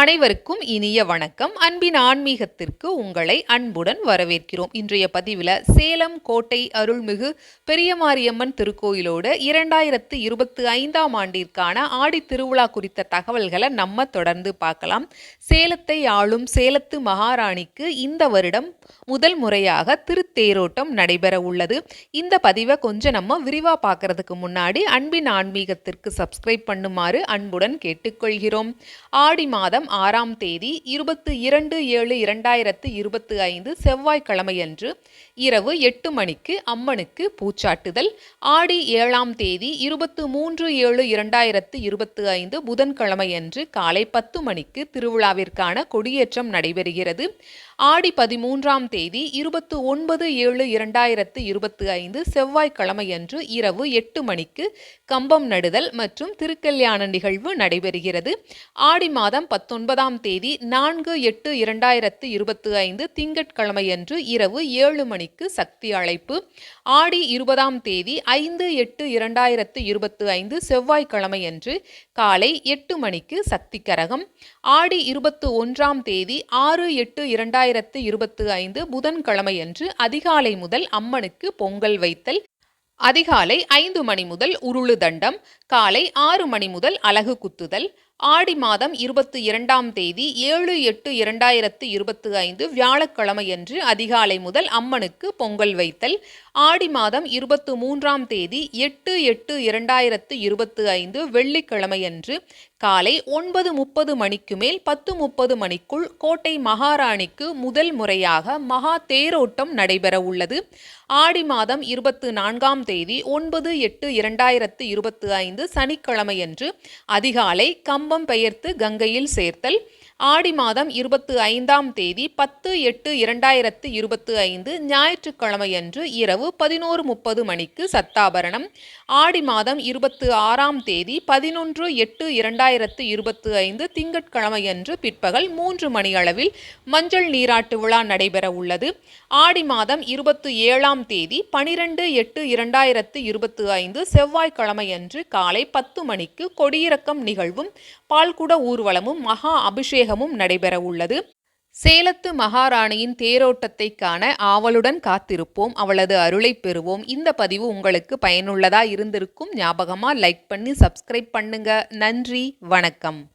அனைவருக்கும் இனிய வணக்கம். அன்பின் ஆன்மீகத்திற்கு உங்களை அன்புடன் வரவேற்கிறோம். இன்றைய பதிவில் சேலம் கோட்டை அருள்மிகு பெரியமாரியம்மன் திருக்கோயிலோடு இரண்டாயிரத்து இருபத்தி ஐந்தாம் ஆண்டிற்கான ஆடி திருவிழா குறித்த தகவல்களை நம்ம தொடர்ந்து பார்க்கலாம். சேலத்தை ஆளும் சேலத்து மகாராணிக்கு இந்த வருடம் முதல் முறையாக திருத்தேரோட்டம் நடைபெற உள்ளது. இந்த பதிவை கொஞ்சம் நம்ம விரிவாக பார்க்கறதுக்கு முன்னாடி அன்பின் ஆன்மீகத்திற்கு சப்ஸ்கிரைப் பண்ணுமாறு அன்புடன் கேட்டுக்கொள்கிறோம். ஆடி மாதம் ஆறாம் தேதி இருபத்தி இரண்டு ஏழு இரண்டாயிரத்து இருபத்தி ஐந்து செவ்வாய்க்கிழமையன்று இரவு எட்டு மணிக்கு அம்மனுக்கு பூச்சாட்டுதல். ஆடி ஏழாம் தேதி இருபத்து மூன்று ஏழு இரண்டாயிரத்து இருபத்தி ஐந்து புதன்கிழமையன்று காலை பத்து மணிக்கு திருவிழாவிற்கான கொடியேற்றம் நடைபெறுகிறது. ஆடி பதிமூன்றாம் தேதி இருபத்து ஒன்பது ஏழு இரண்டாயிரத்து இருபத்தி ஐந்து செவ்வாய்க்கிழமையன்று இரவு எட்டு மணிக்கு கம்பம் நடுதல் மற்றும் திருக்கல்யாண நிகழ்வு நடைபெறுகிறது. ஆடி மாதம் பத்தொன்பதாம் தேதி நான்கு எட்டு இரண்டாயிரத்து இருபத்தி ஐந்து திங்கட்கிழமையன்று இரவு ஏழு மணிக்கு சக்தி அழைப்பு. ஆடி இருபதாம் தேதி ஐந்து எட்டு இரண்டாயிரத்து இருபத்தி ஐந்து செவ்வாய்க்கிழமையன்று காலை எட்டு மணிக்கு சக்தி கரகம். ஆடி இருபத்து ஒன்றாம் தேதி ஆறு எட்டு இரண்டாயிரத்து இருபத்து ஐந்து புதன்கிழமையன்று அதிகாலை முதல் அம்மனுக்கு பொங்கல் வைத்தல் அதிகாலை ஐந்து மணி முதல் உருளு தண்டம் காலை ஆறு மணி முதல் அலகு குத்துதல் ஆடி மாதம் இருபத்தி இரண்டாம் தேதி ஏழு எட்டு இரண்டாயிரத்து இருபத்தி ஐந்து வியாழக்கிழமையன்று அதிகாலை முதல் அம்மனுக்கு பொங்கல் வைத்தல். ஆடி மாதம் இருபத்து மூன்றாம் தேதி எட்டு எட்டு இரண்டாயிரத்து இருபத்தி ஐந்து வெள்ளிக்கிழமையன்று காலை ஒன்பது முப்பது மணிக்கு மேல் பத்து முப்பது மணிக்குள் கோட்டை மகாராணிக்கு முதல் முறையாக மகா தேரோட்டம் நடைபெற உள்ளது. ஆடி மாதம் இருபத்து நான்காம் தேதி ஒன்பது எட்டு இரண்டாயிரத்து இருபத்தி ஐந்து சனிக்கிழமையன்று அதிகாலை குடும்பம் பெயர்த்து கங்கையில் சேர்த்தல். ஆடி மாதம் இருபத்து ஐந்தாம் தேதி பத்து எட்டு இரண்டாயிரத்து இருபத்து ஐந்து ஞாயிற்றுக்கிழமையன்று இரவு பதினோரு முப்பது மணிக்கு சத்தாபரணம். ஆடி மாதம் இருபத்து ஆறாம் தேதி பதினொன்று எட்டு இரண்டாயிரத்து இருபத்து ஐந்து திங்கட்கிழமையன்று பிற்பகல் மூன்று மணி அளவில் மஞ்சள் நீராட்டு விழா நடைபெற உள்ளது. ஆடி மாதம் இருபத்து ஏழாம் தேதி பனிரெண்டு எட்டு இரண்டாயிரத்து இருபத்து ஐந்து செவ்வாய்க்கிழமையன்று காலை பத்து மணிக்கு கொடியிறக்கம் நிகழ்வும். பால்குட ஊர்வலமும் மகா அபிஷேகமும் நடைபெற உள்ளது. சேலத்து மகாராணியின் தேரோட்டத்தை காண ஆவலுடன் காத்திருப்போம். அவளது அருளை பெறுவோம். இந்த பதிவு உங்களுக்கு பயனுள்ளதா இருந்திருக்கும். ஞாபகமாக லைக் பண்ணி சப்ஸ்கிரைப் பண்ணுங்க. நன்றி வணக்கம்.